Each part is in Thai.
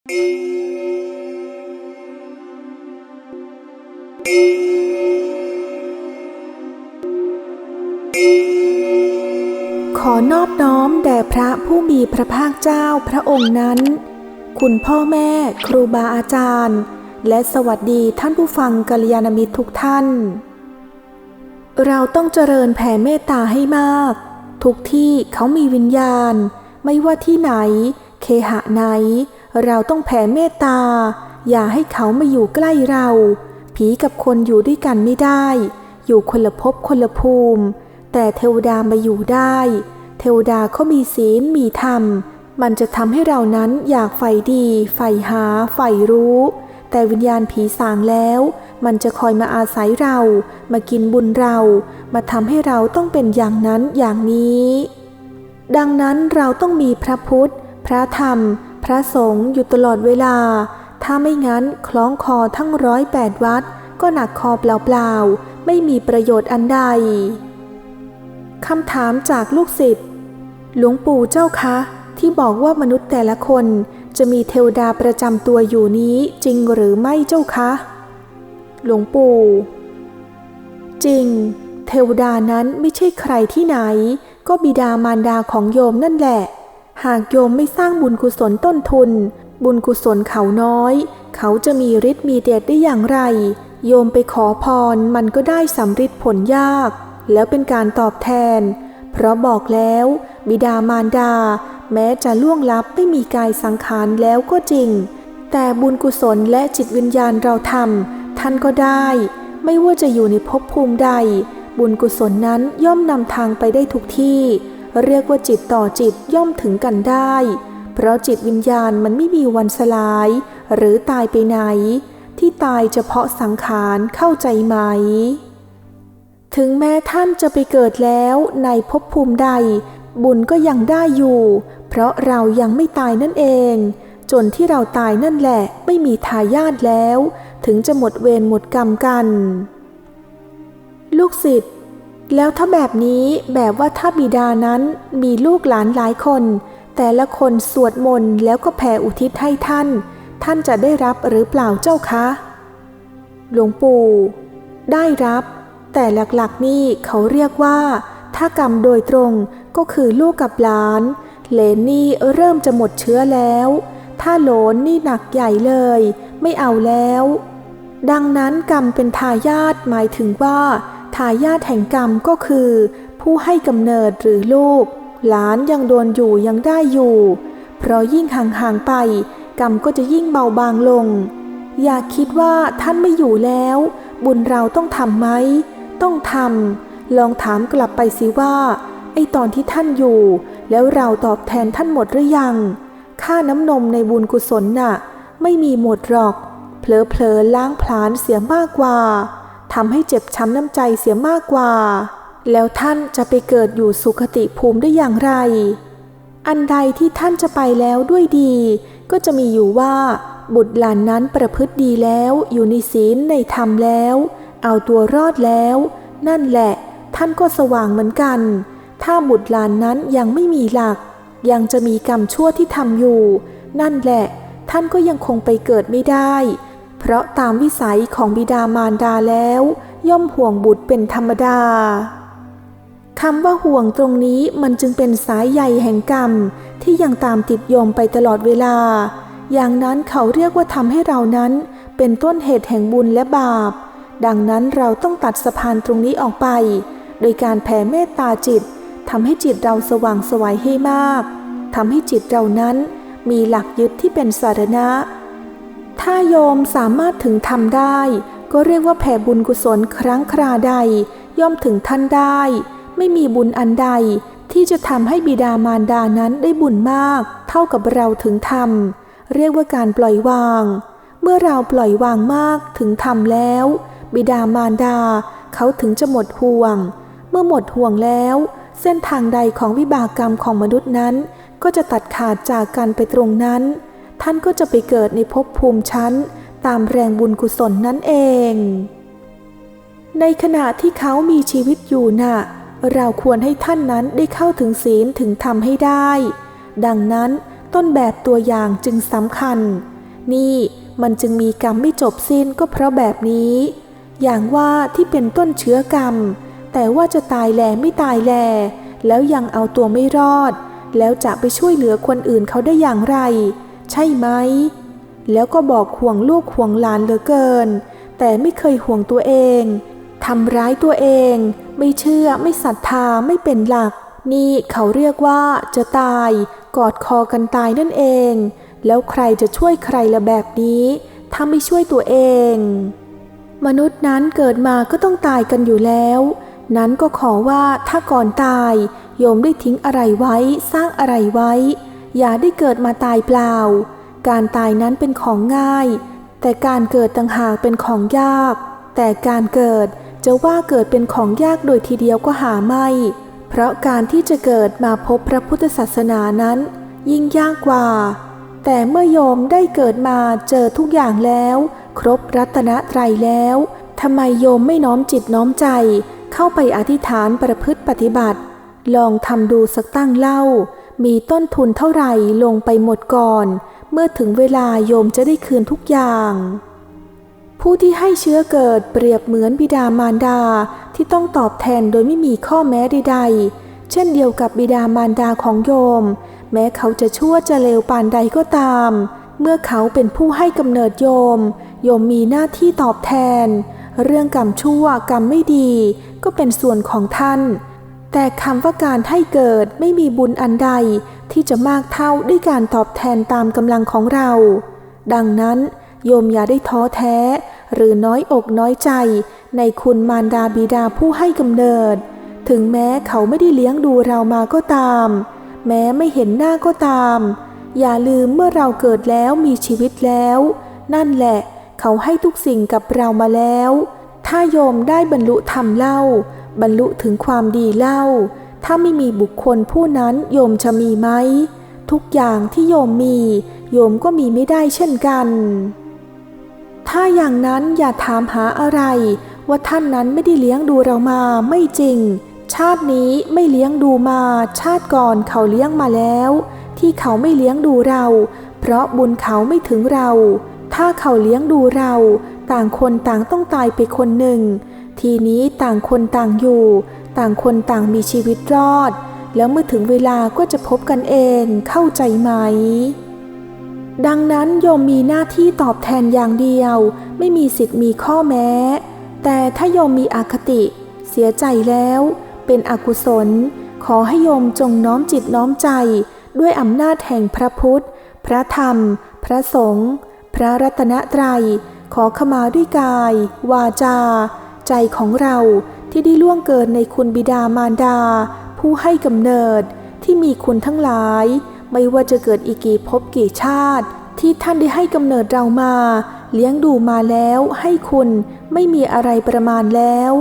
ขอนอบน้อมแด่พระผู้มีพระภาคเจ้าพระองค์นั้น คุณพ่อแม่ครูบาอาจารย์ และสวัสดีท่านผู้ฟังกัลยาณมิตรทุกท่าน เราต้องเจริญแผ่เมตตาให้มาก ทุกที่เขามีวิญญาณ ไม่ว่าที่ไหน เคหะไหน เราต้องแผ่เมตตา อย่าให้เขามาอยู่ใกล้เรา ผีกับคนอยู่ด้วยกันไม่ได้ อยู่คนละภพคนละภูมิ แต่เทวดามาอยู่ได้ เทวดาเขามีศีลมีธรรม มันจะทำให้เรานั้นอยากใฝ่ดีใฝ่หาใฝ่รู้ แต่วิญญาณผีสางแล้ว มันจะคอยมาอาศัยเรา มากินบุญเรา มาทำให้เราต้องเป็นอย่างนั้นอย่างนี้ ดังนั้นเราต้องมีพระพุทธ พระธรรม ระสงฆ์อยู่ตลอดเวลา ถ้าไม่งั้นคล้องคอทั้งร้อยแปดวัด ก็หนักคอเปล่าๆ ไม่มีประโยชน์อันใด คำถามจากลูกศิษย์หลวงปู่เจ้าคะ ที่บอกว่ามนุษย์แต่ละคนจะมีเทวดาประจำตัวอยู่นี้จริงหรือไม่เจ้าคะ หลวงปู่ จริง เทวดานั้นไม่ใช่ใครที่ไหน ก็บิดามารดาของโยมนั่นแหละ หากโยมไม่สร้างบุญกุศลต้นทุน บุญกุศลเขาน้อย เขาจะมีฤทธิ์มีเดชได้อย่างไร โยมไปขอพรมันก็ได้สำฤทธิ์ผลยาก แล้วเป็นการตอบแทน เพราะบอกแล้ว บิดามารดา แม้จะล่วงลับไม่มีกายสังขารแล้วก็จริง แต่บุญกุศลและจิตวิญญาณเราทำท่านก็ได้ ไม่ว่าจะอยู่ในภพภูมิใด บุญกุศลนั้นย่อมนำทางไปได้ทุกที่ เรียกว่าจิตต่อจิตย่อมถึงกันได้ เพราะจิตวิญญาณมันไม่มีวันสลาย หรือตายไปไหน ที่ตายเฉพาะสังขารเข้าใจไหม ถึงแม้ท่านจะไปเกิดแล้วในภพภูมิใด บุญก็ยังได้อยู่ เพราะเรายังไม่ตายนั่นเอง จนที่เราตายนั่นแหละไม่มีทายาทแล้ว ถึงจะหมดเวรหมดกรรมกัน ลูกศิษย์ แล้วถ้าแบบนี้แบบว่าถ้าบิดานั้นมีลูกหลานหลายคน แต่ละคนสวดมนต์แล้วก็แผ่อุทิศให้ท่าน ท่านจะได้รับหรือเปล่าเจ้าคะ หลวงปู่ ได้รับ แต่หลักๆนี่เขาเรียกว่า ถ้ากรรมโดยตรงก็คือลูกกับหลานเหลนนี่เริ่มจะหมดเชื้อแล้ว ถ้าโหลนนี่หนักใหญ่เลย ไม่เอาแล้ว ดังนั้นกรรมเป็นทายาทหมายถึงว่าายาทแห่งกรรมก็คือ ผู้ให้กำเนิดหรือลูก หลานยังโดนอยู่ยังได้อยู่ เพราะยิ่งห่างๆไป กรรมก็จะยิ่งเบาบางลง อย่าคิดว่าท่านไม่อยู่แล้ว บุญเราต้องทำไหม ต้องทำลองถามกลับไปสิว่า ไอตอนที่ท่านอยู่ แล้วเราตอบแทนท่านหมดหรือยัง ค่าน้ำนมในบุญกุศลน่ะ ไม่มีหมดหรอก เผลอๆล้างผลาญเสียมากกว่า ทำให้เจ็บช้ำน้ำใจเสียมากกว่า แล้วท่านจะไปเกิดอยู่สุคติภูมิได้อย่างไร อันใดที่ท่านจะไปแล้วด้วยดี ก็จะมีอยู่ว่า บุตรหลานนั้นประพฤติดีแล้วอยู่ในศีลในธรรมแล้ว เอาตัวรอดแล้ว นั่นแหละ ท่านก็สว่างเหมือนกัน ถ้าบุตรหลานนั้นยังไม่มีหลัก ยังจะมีกรรมชั่วที่ทำอยู่ นั่นแหละ ท่านก็ยังคงไปเกิดไม่ได้ เพราะตามวิสัยของบิดามารดาแล้ว ย่อมห่วงบุตรเป็นธรรมดาคำว่าห่วงตรงนี้มันจึงเป็นสายใยแห่งกรรม ที่ยังตามติดโยมไปตลอดเวลา อย่างนั้นเขาเรียกว่าทำให้เรานั้น เป็นต้นเหตุแห่งบุญและบาป ดังนั้นเราต้องตัดสะพานตรงนี้ออกไป โดยการแผ่เมตตาจิตทำให้จิตเราสว่างสวัยให้มากทำให้จิตเรานั้นมีหลักยึดที่เป็นสารณะ ถ้าโยมสามารถถึงทำได้ ก็เรียกว่าแผ่บุญกุศลครั้งคราใด ย่อมถึงท่านได้ ไม่มีบุญอันใด ที่จะทำให้บิดามารดานั้นได้บุญมาก เท่ากับเราถึงทำเรียกว่าการปล่อยวาง เมื่อเราปล่อยวางมากถึงทำแล้ว บิดามารดาเขาถึงจะหมดห่วง เมื่อหมดห่วงแล้ว เส้นทางใดของวิบากกรรมของมนุษย์นั้น ก็จะตัดขาดจากกันไปตรงนั้น ท่านก็จะไปเกิดในภพภูมิชั้น ตามแรงบุญกุศลนั่นเอง ในขณะที่เขามีชีวิตอยู่น่ะ เราควรให้ท่านนั้นได้เข้าถึงศีลถึงธรรมให้ได้ ดังนั้นต้นแบบตัวอย่างจึงสำคัญ นี่มันจึงมีกรรมไม่จบสิ้นก็เพราะแบบนี้ อย่างว่าที่เป็นต้นเชื้อกรรม แต่ว่าจะตายแลไม่ตายแล แล้วยังเอาตัวไม่รอด แล้วจะไปช่วยเหลือคนอื่นเขาได้อย่างไร ใช่ไหม แล้วก็บอกห่วงลูกห่วงหลานเหลือเกิน แต่ไม่เคยห่วงตัวเองทำร้ายตัวเอง ไม่เชื่อไม่ศรัทธาไม่เป็นหลัก นี่เขาเรียกว่าจะตายกอดคอกันตายนั่นเอง แล้วใครจะช่วยใครละแบบนี้ ถ้าไม่ช่วยตัวเอง มนุษย์นั้นเกิดมาก็ต้องตายกันอยู่แล้ว นั้นก็ขอว่าถ้าก่อนตาย โยมได้ทิ้งอะไรไว้สร้างอะไรไว้ อย่าได้เกิดมาตายเปล่า การตายนั้นเป็นของง่าย แต่การเกิดต่างหากเป็นของยาก แต่การเกิดจะว่าเกิดเป็นของยากโดยทีเดียวก็หาไม่ เพราะการที่จะเกิดมาพบพระพุทธศาสนานั้น ยิ่งยากกว่า แต่เมื่อโยมได้เกิดมาเจอทุกอย่างแล้ว ครบรัตนตรัยแล้วทำไมโยมไม่น้อมจิตน้อมใจ เข้าไปอธิษฐานประพฤติปฏิบัติ ลองทำดูสักตั้งเล่า มีต้นทุนเท่าไหร่ลงไปหมดก่อน เมื่อถึงเวลาโยมจะได้คืนทุกอย่าง ผู้ที่ให้เชื้อเกิดเปรียบเหมือนบิดามารดาที่ต้องตอบแทนโดยไม่มีข้อแม้ใด ๆ เช่นเดียวกับบิดามารดาของโยม แม้เขาจะชั่วจะเลวปานใดก็ตาม เมื่อเขาเป็นผู้ให้กำเนิดโยม โยมมีหน้าที่ตอบแทน เรื่องกรรมชั่วกรรมไม่ดี ก็เป็นส่วนของท่าน แต่คำว่าการให้เกิดไม่มีบุญอันใดที่จะมากเท่าด้วยการตอบแทนตามกำลังของเรา ดังนั้น โยมอย่าได้ท้อแท้ หรือน้อยอกน้อยใจ ในคุณมารดาบิดาผู้ให้กำเนิด ถึงแม้เขาไม่ได้เลี้ยงดูเรามาก็ตาม แม้ไม่เห็นหน้าก็ตาม อย่าลืมเมื่อเราเกิดแล้วมีชีวิตแล้ว นั่นแหละ เขาให้ทุกสิ่งกับเรามาแล้ว ถ้าโยมได้บรรลุธรรมเล่า บรรลุถึงความดีเล่า ถ้าไม่มีบุคคลผู้นั้นโยมจะมีไหม ทุกอย่างที่โยมมี โยมก็มีไม่ได้เช่นกัน ถ้าอย่างนั้นอย่าถามหาอะไร ว่าท่านนั้นไม่ได้เลี้ยงดูเรามาไม่จริง ชาตินี้ไม่เลี้ยงดูมา ชาติก่อนเขาเลี้ยงมาแล้ว ที่เขาไม่เลี้ยงดูเรา เพราะบุญเขาไม่ถึงเรา ถ้าเขาเลี้ยงดูเรา ต่างคนต่างต้องตายไปคนหนึ่ง ทีนี้ต่างคนต่างอยู่ ต่างคนต่างมีชีวิตรอด แล้วเมื่อถึงเวลาก็จะพบกันเองเข้าใจไหม ดังนั้นโยมมีหน้าที่ตอบแทนอย่างเดียว ไม่มีสิทธิ์มีข้อแม้ แต่ถ้าโยมมีอคติ เสียใจแล้ว เป็นอกุศล ขอให้โยมจงน้อมจิตน้อมใจ ด้วยอำนาจแห่งพระพุทธ พระธรรม พระสงฆ์พระรัตนตรัยขอขมาด้วยกาย วาจา ใจของเราที่ได้ล่วงเกินในคุณบิดามารดา ผู้ให้กำเนิดที่มีคุณทั้งหลาย ไม่ว่าจะเกิดอีกกี่ภพกี่ชาติ ที่ท่านได้ให้กำเนิดเรามา เลี้ยงดูมาแล้วให้คุณไม่มีอะไรประมาณแล้ว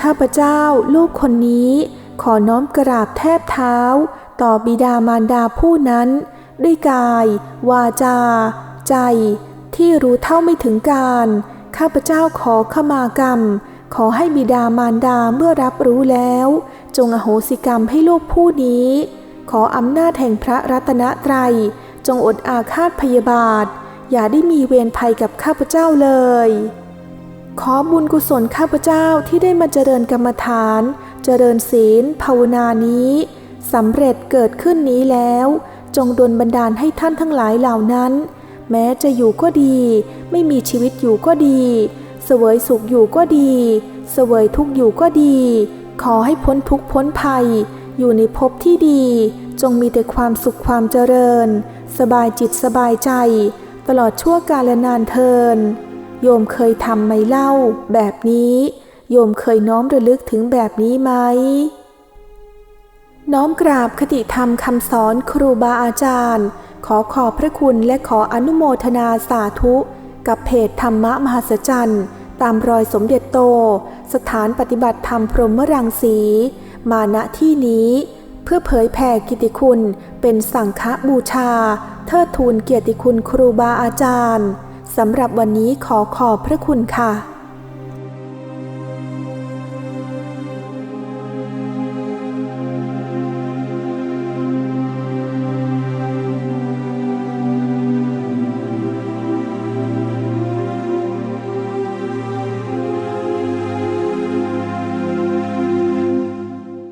ข้าพเจ้าลูกคนนี้ ขอน้อมกราบแทบเท้า ต่อบิดามารดาผู้นั้น ด้วยกาย วาจา ใจ ที่รู้เท่าไม่ถึงการ ข้าพเจ้าขอขมากรรม ขอให้บิดามารดาเมื่อรับรู้แล้ว จงอโหสิกรรมให้ลูกผู้นี้ ขออำนาจแห่งพระรัตนตรัย จงอดอาฆาตพยาบาท อย่าได้มีเวรภัยกับข้าพเจ้าเลย ขอบุญกุศลข้าพเจ้าที่ได้มาเจริญกรรมฐาน เจริญศีล ภาวนานี้สำเร็จเกิดขึ้นนี้แล้ว จงดลบันดาลให้ท่านทั้งหลายเหล่านั้น แม้จะอยู่ก็ดี ไม่มีชีวิตอยู่ก็ดี เสวยสุขอยู่ก็ดี เสวยทุกข์อยู่ก็ดี ขอให้พ้นทุกข์พ้นภัย อยู่ในภพที่ดี จงมีแต่ความสุขความเจริญ สบายจิตสบายใจ ตลอดชั่วกาลนานเทิน โยมเคยทำไหมเล่า แบบนี้ โยมเคยน้อมระลึกถึงแบบนี้ไหมน้อมกราบคติธรรมคำสอนครูบาอาจารย์ ขอขอบพระคุณและขออนุโมทนาสาธุ กับเพจธรรมะมหัศจรรย์ ตามรอยสมเด็จโต สถานปฏิบัติธรรมพรหมรังสี มาณที่นี้ เพื่อเผยแผ่กิตติคุณเป็นสังฆบูชา เทิดทูนเกียรติคุณครูบาอาจารย์สำหรับวันนี้ขอขอบพระคุณค่ะ